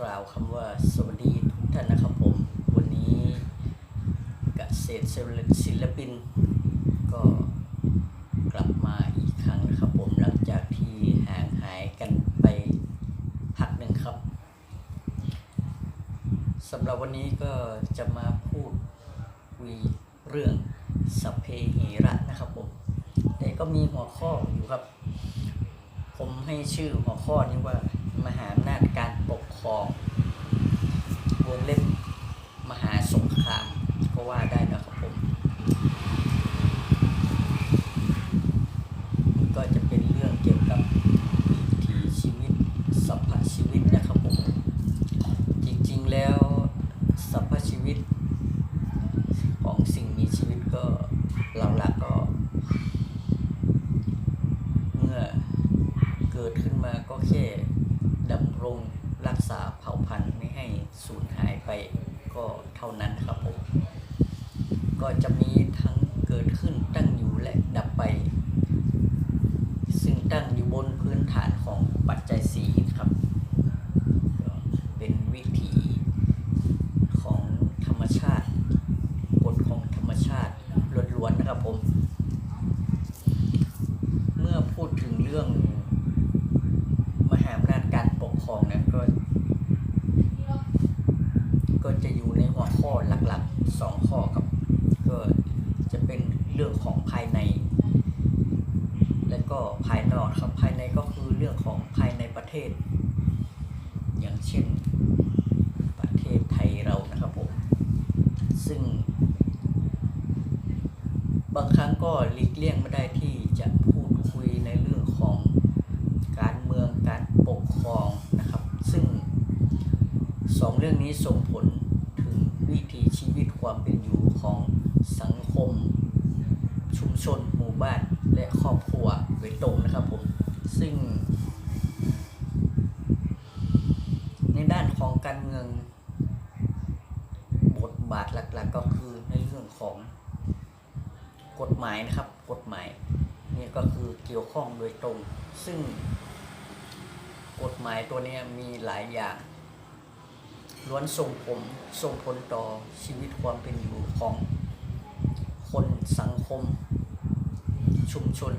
กล่าวคำว่าสวัสดีทุกท่านนะครับผม วันนี้เกษตรศิลปิน ก็กลับมาอีกครั้งนะครับผมหลังจากที่ห่างหายกันไปพักหนึ่งครับสำหรับวันนี้ก็จะมาพูดคุยเรื่องสัพเพเหระนะครับผมแต่ก็มีหัวข้ออยู่ครับ ผมให้ชื่อหัวข้อนี้ว่ามหาอำนาจการปก ครองวงเล็บมหาสงครามก็ว่าได้นะครับผม มันก็จะเป็นเรื่องเกี่ยวกับวิถีชีวิตสัพพชีวิตนะครับผม จริงๆแล้วสัพพชีวิต ของสิ่งมีชีวิตก็เราละก็ เมื่อเกิดขึ้นมาก็แค่ดำรงรักษาเผ่าพันธุ์ไม่ให้สูญหายไปก็เท่านั้นครับผม ก็จะมีทั้งเกิดขึ้นตั้งอยู่และดับไป ซึ่งตั้งอยู่บนพื้นฐานของปัจจัยสี่ครับก็เป็นวิถีของธรรมชาติ กฎของธรรมชาติล้วนๆนะครับผม เมื่อพูดถึงเรื่องมหาอำนาจการปกครองนั้นก็ ก็จะอยู่ในหัวข้อหลักๆ สองข้อครับ ก็จะเป็นเรื่องของภายใน และก็ภายนอกครับภายในก็คือเรื่องของภายในประเทศ อย่างเช่นประเทศไทยเรานะครับผมซึ่ง บางครั้งก็หลีกเลี่ยงไม่ได้ที่จะพูดคุยในเรื่องของการเมืองการปกครองนะครับ ซึ่งสองเรื่องนี้ส่งผลถึงวิถี ความเป็นอยู่ของสังคม ชุมชนหมู่บ้านและครอบครัวโดยตรงนะครับผม ซึ่ง ในด้านของการเมืองบทบาทหลักๆก็คือในเรื่องของกฎหมายนะครับกฎหมายนี่ก็คือเกี่ยวข้องโดยตรง ซึ่งกฎหมายตัวนี้มีหลายอย่าง ล้วนส่งผมส่งผลต่อชีวิตความเป็นอยู่ของคนสังคม ชุมชน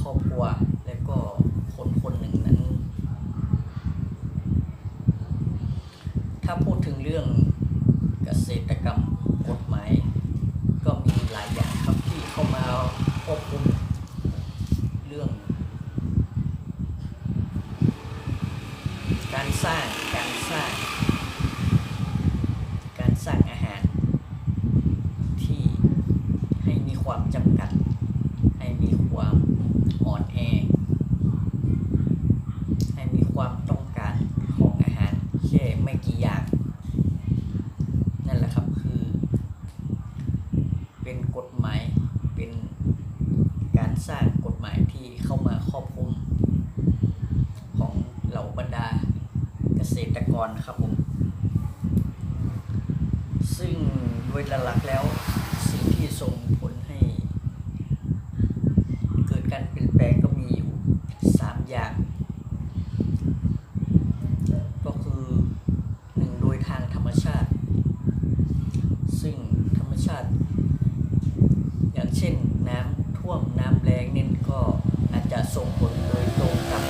ครอบครัว และก็คนคนหนึ่งนั้น ถ้าพูดถึงเรื่องเกษตรกรรมกฎหมาย ก็มีหลายอย่างครับที่เข้ามาควบคุมเรื่อง การสร้างการสร้าง การสร้างอาหาร ที่ให้มีความจำกัด ให้มีความอ่อนแอ ให้มีความต้องการของอาหารแค่ไม่กี่อย่าง นั่นแหละครับคือ เป็นกฎหมายเป็นการ สร้างกฎหมายที่เข้ามาครอบคลุมของเหล่าบรรดาเกษตรกรครับผม ซึ่งโดยหลักๆแล้วสิ่งที่ส่งผลให้ เกิดการเปลี่ยนแปลงก็มีอยู่สามอย่าง ก็คือหนึ่งโดยทางธรรมชาติ ซึ่งธรรมชาติ อย่างเช่นน้ำท่วมน้ำแรงนี่ก็อาจจะส่งผลโดยตรงกับ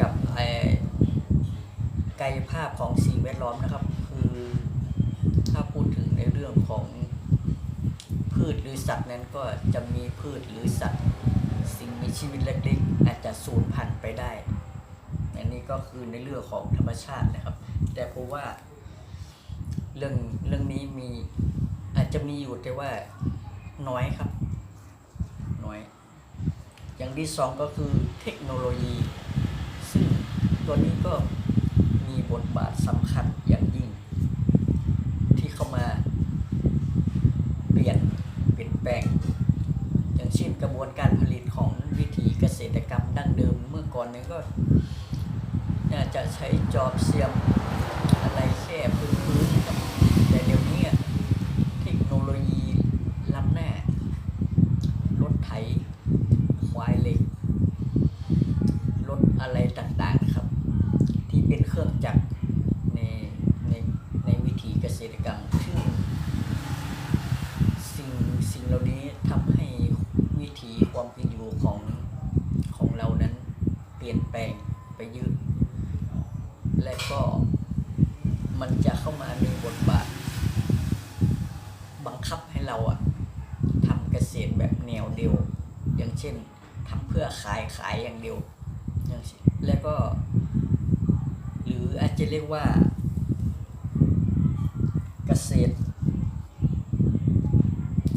กับไอ้กายภาพของสิ่งแวดล้อมนะครับ คือถ้าพูดถึงในเรื่องของพืชหรือสัตว์นั้นก็จะมีพืชหรือสัตว์ สิ่งมีชีวิตเล็กๆอาจจะสูญพันธุ์ไปได้อันนี้ก็คือในเรื่องของธรรมชาตินะครับ แต่ผมว่าเรื่องเรื่องนี้มีอาจจะมีอยู่แต่ว่าน้อยครับ น้อย อย่างที่สองก็คือเทคโนโลยี ซึ่งตัวนี้ก็ บาทสำคัญอย่างยิ่ง ที่เข้ามาเปลี่ยนเปลี่ยนแปลง อย่างเช่นกระบวนการผลิตของวิถีเกษตรกรรมดั้งเดิมเมื่อก่อนนี้ก็น่าจะใช้จอบเสียมอะไรแค่พื้นๆครับแต่เดี๋ยวนี้อะเทคโนโลยีล้ำหน้ารถไถ ควายเหล็ก รถอะไรต่างๆนะครับ รื่องจักรในในในวิถีเกษตรกรรมซึ่งสิ่งสิ่งเหล่านี้ทำให้วิถีความเป็นอยู่ของของเรานั้นเปลี่ยนแปลงไปเยอะ และก็มันจะเข้ามามีบทบาท บังคับให้เราอะทำเกษตรแบบแนวเดียว อย่างเช่นทำเพื่อขายขายอย่างเดียวอย่างเช่นแล้วก็ หรืออาจจะเรียกว่า เกษตร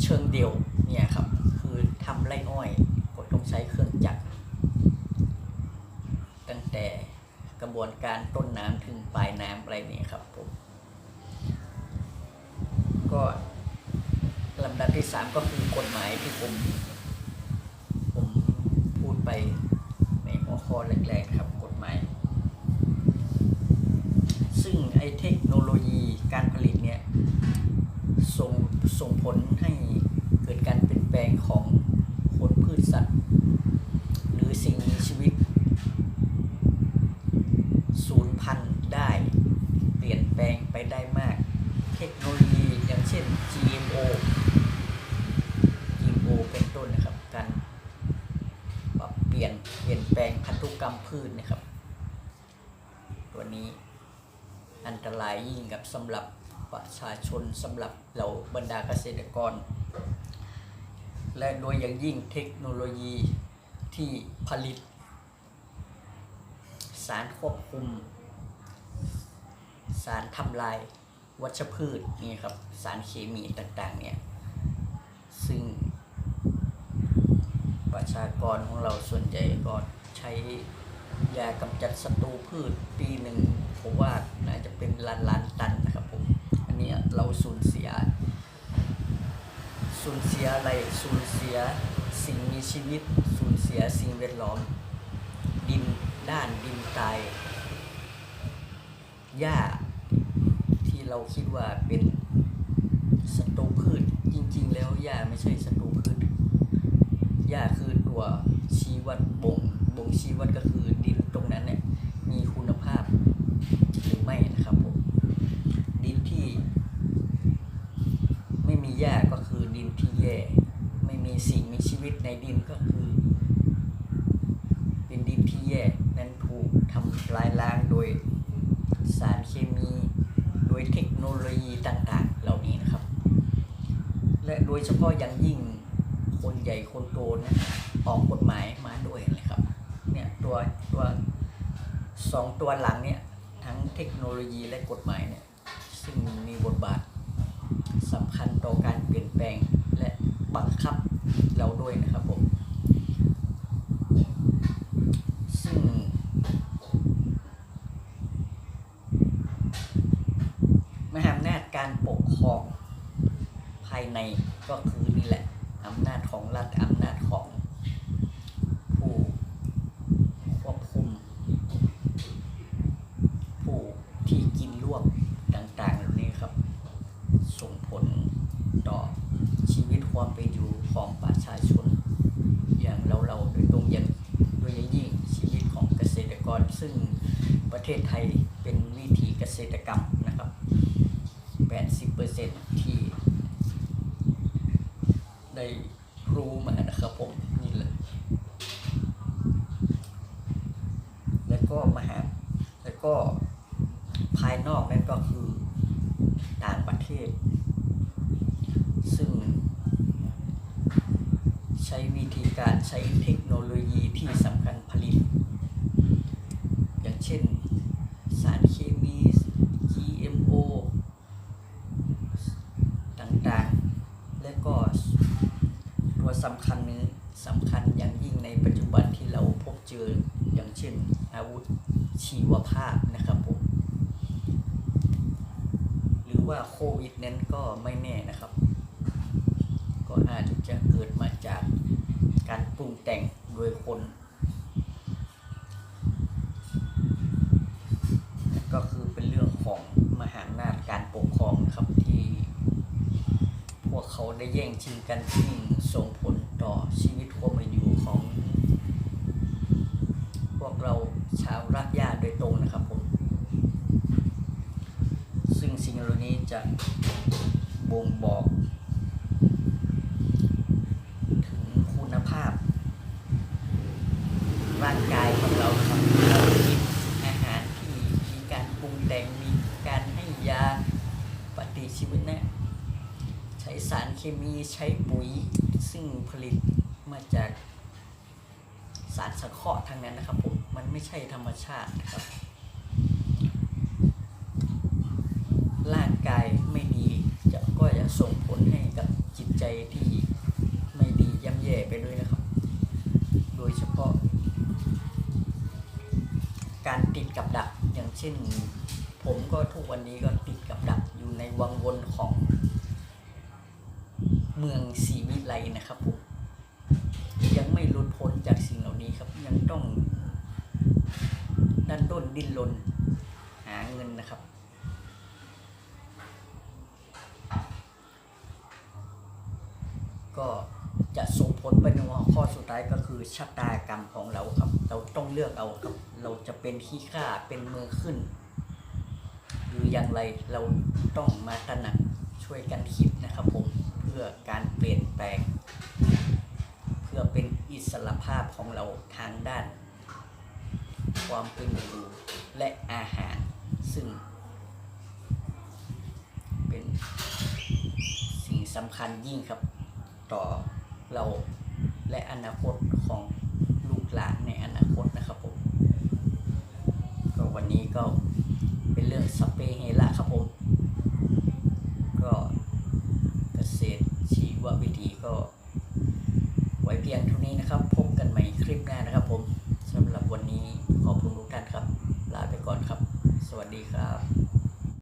เชิงเดียวเนี่ยครับ คือทำไรอ้อยก็ต้องใช้เครื่องจักรตั้งแต่ กระบวนการต้นน้ำถึงปลายน้ำอะไรนี่ครับผม ก็ลำดับที่สามก็คือกฎหมายที่ผม ผมพูดไปในหัวข้อแรกๆครับกฎหมาย ซึ่งไอ้เทคโนโลยีการผลิตเนี่ยส่งส่งผลให้เกิดการเปลี่ยนแปลงของคนพืชสัตว์ หรือสิ่งมีชีวิต สูญพันธุ์ได้ เปลี่ยนแปลงไปได้มาก เทคโนโลยีอย่างเช่น GMO GMO เป็นต้นนะครับ การปรับเปลี่ยนเปลี่ยนแปลงพัน ธุกรรมพืชนะครับ ตัวนี้อันตรายยิ่งกับสำหรับประชาชนสำหรับเราบรรดาเกษตรกร และโดยอย่างยิ่งเทคโนโลยีที่ผลิต สารควบคุม สารทำลายวัชพืชนี่ครับสารเคมีต่างๆเนี่ยซึ่งประชากรของเราส่วนใหญ่ก็ ใช้ยากำจัดศัตรูพืชปีหนึ่งผมว่าน่าจะเป็นล้านล้านตันนะครับผม อันนี้เราสูญเสีย สูญเสียอะไร สูญเสียสิ่งมีชีวิต สูญเสียสิ่งแวดล้อม ดินด้านดินตาย หญ้าที่เราคิดว่าเป็นศัตรูพืช จริง ๆ แล้วหญ้าไม่ใช่ศัตรูพืช หญ้าคือตัวชี้วัดบ่ง งชี้วัดก็คือดินตรงนั้นเนี่ยมีคุณภาพหรือไม่นะครับผมดินที่ ไม่มีหญ้าก็คือดินที่แย่ ไม่มีสิ่งมีชีวิตในดินก็คือ เป็นดินที่แย่นั้นถูกทำลายล้างโดยสารเคมีโดยเทคโนโลยีต่างๆ เหล่านี้นะครับ และโดยเฉพาะอย่างยิ่งคนใหญ่คนโตนะออกกฎหมายมาด้วยนะครับ เนี่ย ตัวตัวสองตัวหลังเนี่ยทั้งเทคโนโลยีและกฎหมายเนี่ยซึ่งมีบทบาทสำคัญต่อการเปลี่ยนแปลงและบังคับเราด้วยนะครับผมซึ่งมหาอำนาจการปกครองภายในก็คือนี่แหละอำนาจของรัฐอำนาจของผู้ควบคุม ผู้ที่กินรวบต่างๆเหล่านี้ครับ ส่งผลต่อชีวิตความเป็นอยู่ของประชาชน อย่างเราเราๆโดยตรงอย่างโดยยิ่งชีวิตของเกษตรกร ซึ่งประเทศไทยเป็นวิถีเกษตรกรรมนะครับ 80%ที่ได้รู้มานะครับผมนี่เลย แล้วก็มหาแล้วก็ภายนอกนั่นก็คือต่างประเทศ ซึ่ง ใช้วิธีการใช้เทคโนโลยีที่สำคัญผลิต อย่างเช่น สารเคมี GMO ต่างๆ และก็ตัวสำ คัญนี้สำคัญอย่างยิ่งในปัจจุบันที่เราพบเจออย่างเช่น อาวุธชีวภาพนะครับผมหรือว่าโควิดนั้นก็ไม่แน่นะครับ ก็อาจจะเกิดมาจากการปรุงแต่งโดยคน ก็คือเป็นเรื่องของมหาอำนาจการปกครองนะครับที่ พวกเขาได้แย่งชิงกันที่งส่งผล ต่อชีวิตความเป็นอยู่ของ พวกเราชาวรากหญ้าโดยตรงนะครับผม จะบ่งบอก ถึงคุณภาพ ร่างกายของเราครับเรากินอาหารที่มีการปรุงแต่งมีการให้ยาปฏิชีวนะใช้ สารเคมีใช้ปุ๋ย ซึ่งผลิตมาจากสารสังเคราะห์ทั้งนั้นนะครับผม มันไม่ใช่ธรรมชาติครับ ร่างกายไม่ดีจะก็จะส่งผลให้กับจิตใจที่ไม่ดีย่ำแย่ไปด้วยนะครับ โดยเฉพาะ การติดกับดักอย่างเช่น ผมก็ทุกวันนี้ก็ติดกับดักอยู่ในวังวนของ เมืองศรีวิไลนะครับผมยังไม่หลุดพ้นจากสิ่งเหล่านี้ครับ ยังต้องดันด้นดิ้นรนหาเงินนะครับ ก็จะส่งผลไปในหัวข้อสุดท้ายก็คือชะตากรรมของเราครับ เราต้องเลือกเอาครับ เราจะเป็นขี้ข้าเป็นมือขึ้น หรืออย่างไรเราต้องมาตระหนักช่วยกันคิดนะครับผม พื่อการเปลี่ยนแปลง เพื่อเป็นอิสรภาพของเราทางด้าน ความเป็นอยู่และอาหารซึ่ง เป็นสิ่งสำคัญยิ่งครับ ต่อเราและอนาคตของลูกหลานในอนาคตนะครับผมก็วันนี้ก็เป็นเรื่องสเปเฮระครับผมก็ ว่าวิธีก็ ไว้เพียงเท่านี้นะครับ พบกันใหม่คลิปหน้านะครับผมสำหรับวันนี้ขอบคุณทุกท่านครับ ลาไปก่อนครับ สวัสดีครับ